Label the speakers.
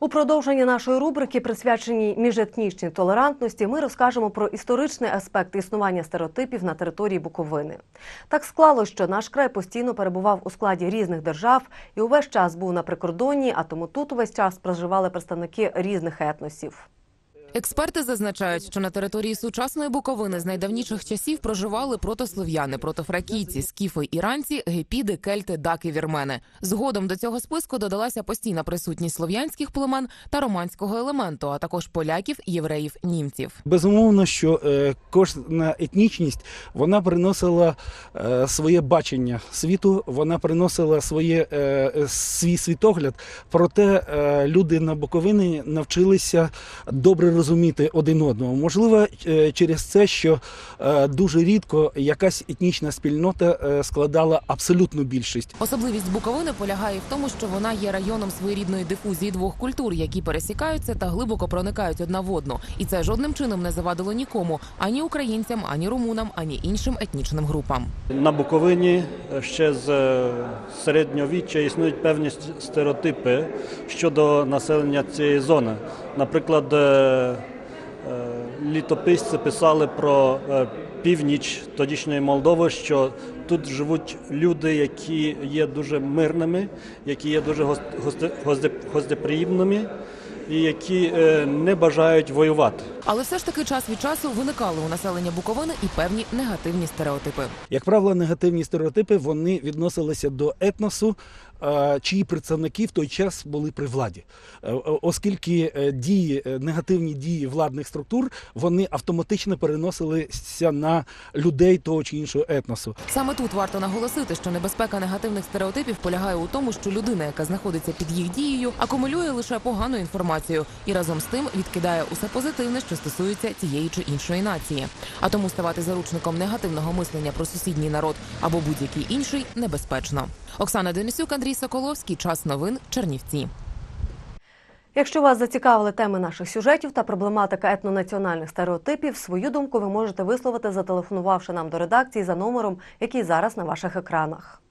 Speaker 1: У продовженні нашої рубрики, присвяченій міжетнічній толерантності, ми розкажемо про історичний аспект існування стереотипів на території Буковини. Так склало, що наш край постійно перебував у складі різних держав і увесь час був на прикордонні, а тому тут увесь час проживали представники різних етносів.
Speaker 2: Експерти зазначають, що на території сучасної Буковини з найдавніших часів проживали протослов'яни, протофракійці, скіфи, іранці, гепіди, кельти, даки, вірмени. Згодом до цього списку додалася постійна присутність слов'янських племен та романського елементу, а також поляків, євреїв, німців.
Speaker 3: Безумовно, що е, кожна етнічність вона приносила е, своє бачення світу, вона приносила своє е, свій світогляд. Проте люди на Буковині навчилися добре розуміти один одного. Можливо, е, через це, що е, дуже рідко якась етнічна спільнота е, складала абсолютну більшість.
Speaker 2: Особливість Буковини полягає в тому, що вона є районом своєрідної дифузії двох культур, які пересікаються та глибоко проникають одна в одну. І це жодним чином не завадило нікому ані українцям, ані румунам, ані іншим етнічним групам.
Speaker 4: На Буковині ще з середньовіччя існують певні стереотипи щодо населення цієї зони. Наприклад, літописці писали про е, північ тодішньої Молдови, що тут живуть люди, які є дуже мирними, які є дуже гостеприємними і які е, не бажають воювати.
Speaker 2: Але все ж таки час від часу виникали у населення Буковини і певні негативні стереотипи.
Speaker 3: Як правило, негативні стереотипи вони відносилися до етносу, чиї представники в той час були при владі, е, оскільки е, дії, е, негативні дії владних структур вони автоматично переносилися на людей того чи іншого етносу.
Speaker 2: Саме тут варто наголосити, що небезпека негативних стереотипів полягає у тому, що людина, яка знаходиться під їх дією, акумулює лише погану інформацію і разом з тим відкидає усе позитивне, що стосується цієї чи іншої нації. А тому ставати заручником негативного мислення про сусідній народ або будь-який інший небезпечно. Оксана Денисюк, Андрій Соколовський. Час новин Чернівці.
Speaker 1: Якщо вас зацікавили теми наших сюжетів та проблематика етнонаціональних стереотипів, свою думку ви можете висловити, зателефонувавши нам до редакції за номером, який зараз на ваших екранах.